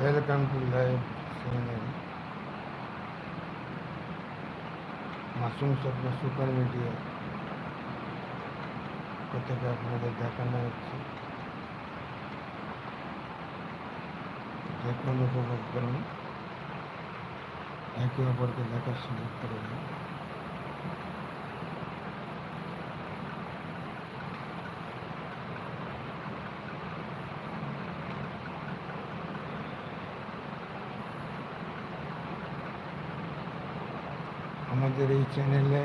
Welcome to live channel Masum Swapno super media কোথাকে আপনাদের দেখানো হচ্ছে দেখুন উপভোগ করুন একে অপরকে দেখার সুযোগ করে দিন আমাদের এই চ্যানেলে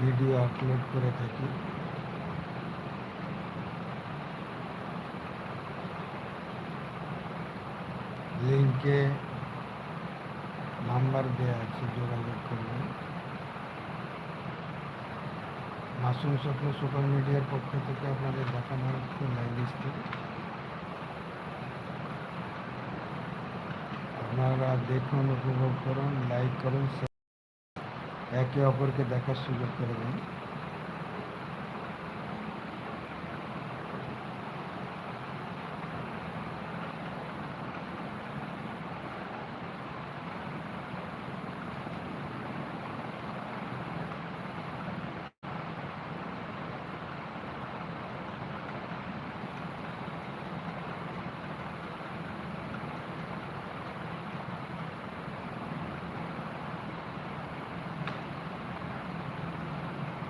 ভিডিও আপলোড করে থাকি। লিঙ্কে নাম্বার দেওয়া আছে, যোগাযোগ করবেন। মাসুম স্বপ্ন সুপার মিডিয়ার পক্ষ থেকে আপনাদের দেখানো হচ্ছে লাইভ স্ট্রিম আপনারা দেখুন উপভোগ করুন লাইক করুন একে অপরকে দেখার সুযোগ করে দিন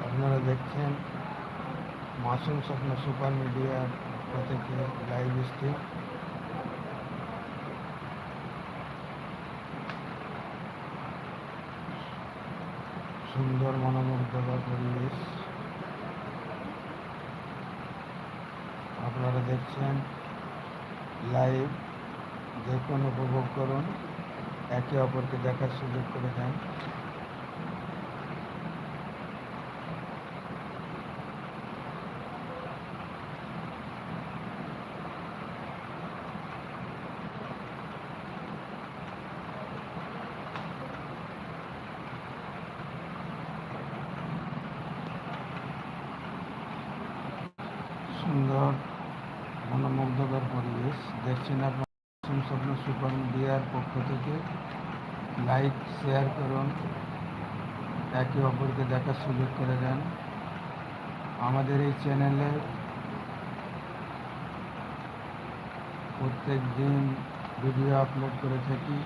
আপনারা দেখছেন মাসুম স্বপ্ন সুপার মিডিয়ার থেকে লাইভ স্ট্রিম সুন্দর মনোমুগ্ধকর পরিবেশ। আপনারা দেখছেন লাইভ দেখুন উপভোগ করুন, একে অপরকে দেখার সুযোগ করে দেন। সুন্দর, মনোমুগ্ধকর পরিবেশ। দেখছেন আপনার? স্বপ্ন সুপার মিডিয়ার পক্ষ থেকে লাইক, শেয়ার করুন। একে অপরকে দেখার সুযোগ করে দেন। আমাদের এই চ্যানেলে প্রত্যেক দিন ভিডিও আপলোড করে থাকি।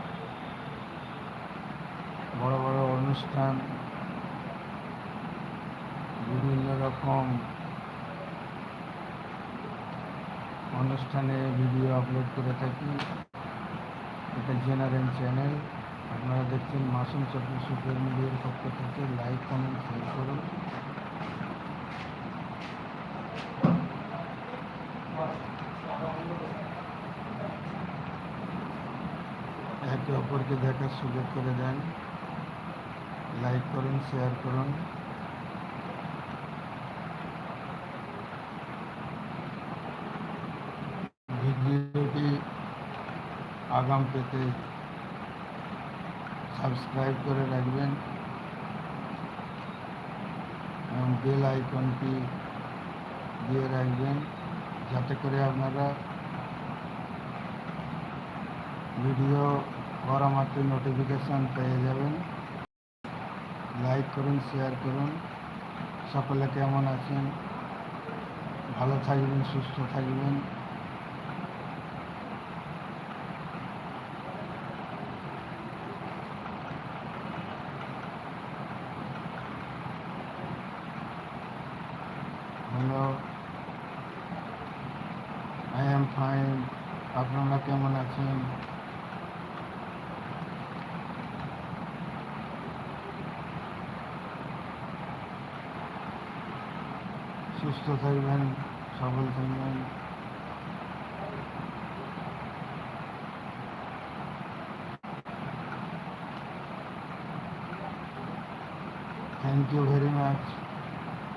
বড় বড় অনুষ্ঠান, বিভিন্ন রকম অনুষ্ঠানে ভিডিও আপলোড করে থাকি। এটা জেনারেল চ্যানেল। আপনারা দেখছেন মাসুম চক্র সুপার মিডিয়ার পক্ষ থেকে লাইক কমেন্ট শেয়ার করুন। একে অপরকে দেখার সুযোগ করে দেন। লাইক করুন শেয়ার করুন। আগাম পেতে সাবস্ক্রাইব করে রাখবেন এবং বেল আইকনটি দিয়ে রাখবেন যাতে করে আপনারা ভিডিও করা মাত্র নোটিফিকেশান পেয়ে যাবেন। লাইক করুন শেয়ার করুন। সকলে কেমন আছেন? ভালো থাকবেন, সুস্থ থাকবেন হ্যালো আই এম ফাইন আপনারা কেমন আছেন সুস্থ থাকবেন সবল থাকবেন। থ্যাংক ইউ ভেরি মাচ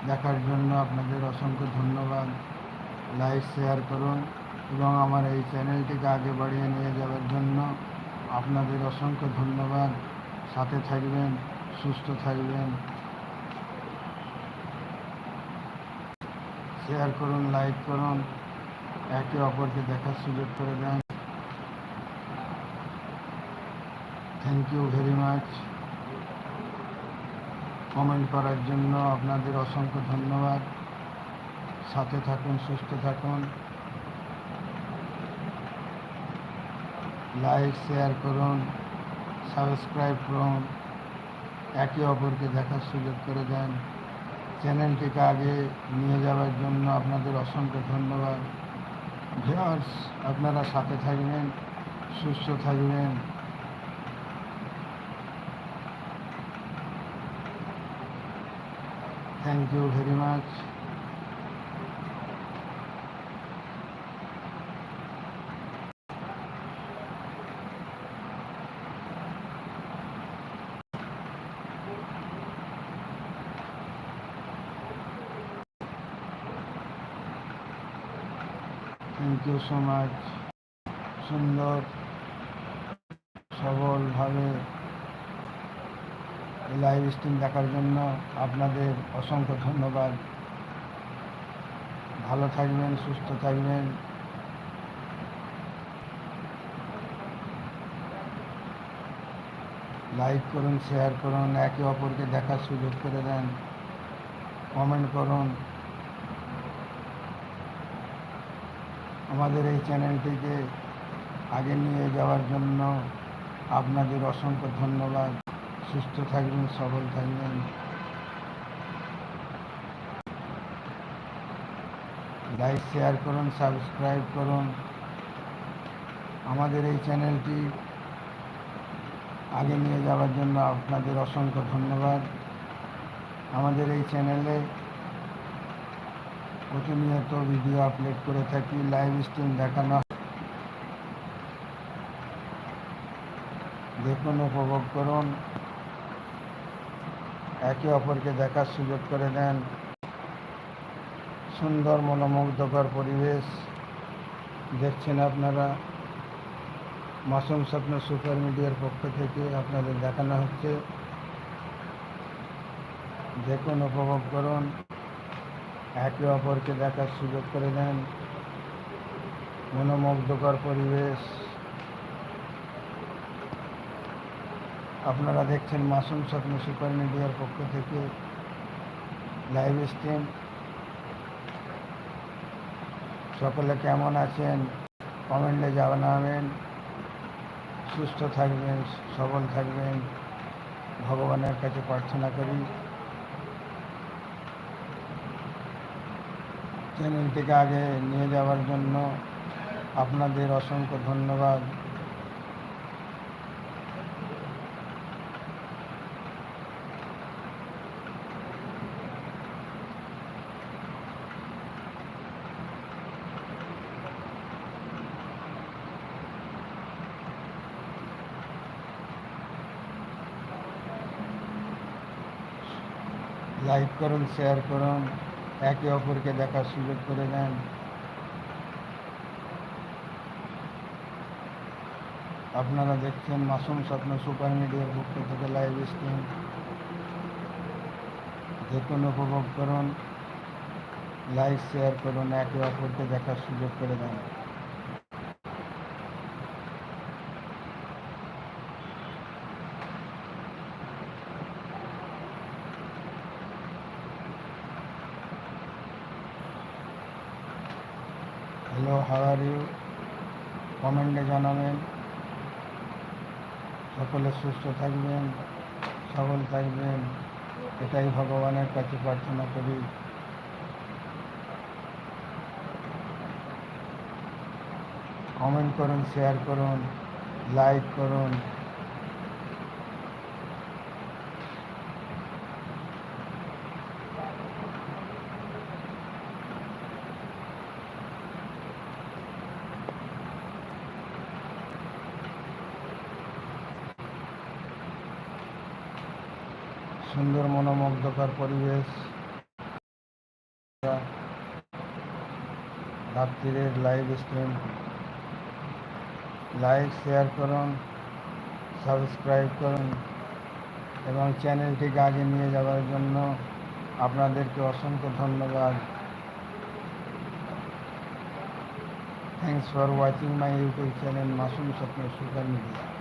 দেখার জন্য আপনাদের অসংখ্য ধন্যবাদ। লাইক শেয়ার করুন এবং আমার এই চ্যানেলটিকে আগে বাড়িয়ে নিয়ে যাওয়ার জন্য আপনাদের অসংখ্য ধন্যবাদ। সাথে থাকবেন, সুস্থ থাকবেন। শেয়ার করুন, লাইক করুন, একে অপরকে দেখার সুযোগ করে দেন। Thank you very much comment করার জন্য আপনাদের অসংখ্য ধন্যবাদ। সাথে থাকুন, সুস্থ থাকুন। লাইক শেয়ার করুন সাবস্ক্রাইব করুন, একে অপরকে দেখার সুযোগ করে দেন। চ্যানেলটিকে আগে নিয়ে যাওয়ার জন্য আপনাদের অসংখ্য ধন্যবাদ। ভিউয়ার্স আপনারা সাথে থাকবেন, সুস্থ থাকবেন। Thank you very much thank you so much সুন্দর, সবলভাবে লাইভ স্ট্রিম দেখার জন্য আপনাদের অসংখ্য ধন্যবাদ। ভালো থাকবেন, সুস্থ থাকবেন। লাইক করুন শেয়ার করুন, একে অপরকে দেখার সুযোগ করে দেন। কমেন্ট করুন। আমাদের এই চ্যানেলটিকে আগে নিয়ে যাওয়ার জন্য আপনাদের অসংখ্য ধন্যবাদ। সুস্থ থাকবেন, সবল থাকবেন। লাইক শেয়ার করুন সাবস্ক্রাইব করুন। আমাদের এই চ্যানেলটি আগে নিয়ে যাওয়ার জন্য আপনাদের অসংখ্য ধন্যবাদ। আমাদের এই চ্যানেলে প্রতিনিয়ত ভিডিও আপলোড করে থাকি লাইভ স্ট্রিম দেখানো। দেখুন, উপভোগ করুন। একে অপরকে দেখার সুযোগ করে দেন। সুন্দর, মনোমুগ্ধকর পরিবেশ। দেখছেন আপনারা? মাসুম স্বপ্ন সুপার মিডিয়ার পক্ষ থেকে আপনাদের দেখানো হচ্ছে। দেখুন, উপভোগ করুন। একে অপরকে দেখার সুযোগ করে দেন। মনোমুগ্ধকর পরিবেশ। আপনারা দেখছেন মাসুম স্বপ্ন সুপার মিডিয়ার পক্ষ থেকে লাইভ স্ট্রিম। সকলে কেমন আছেন? কমেন্টে জানাবেন। সুস্থ থাকবেন, সবল থাকবেন। ভগবানের কাছে প্রার্থনা করি। চ্যানেলটিকে আগে নিয়ে যাওয়ার জন্য আপনাদের অসংখ্য ধন্যবাদ। লাইক করুন শেয়ার করুন। একে অপরকে দেখার সুযোগ করে দেন। আপনারা দেখছেন মাসুম স্বপ্ন সুপার মিডিয়ার পক্ষ থেকে লাইভ স্ট্রিম। দেখুন উপভোগ করুন, লাইক, শেয়ার করুন, একে অপরকে দেখার সুযোগ করে দেন। Hello how are you? কমেন্টে জানাবেন। সকলে সুস্থ থাকবেন, সবল থাকবেন। এটাই ভগবানের কাছে প্রার্থনা করি। কমেন্ট করুন, শেয়ার করুন, লাইক করুন। সুন্দর মনোমুগ্ধকর পরিবেশ। রাত্রিরের লাইভ স্ট্রিম লাইক শেয়ার করুন সাবস্ক্রাইব করুন এবং চ্যানেলটিকে আগে নিয়ে যাওয়ার জন্য আপনাদেরকে অসংখ্য ধন্যবাদ। Thanks for watching my YouTube channel Masum Swapno super media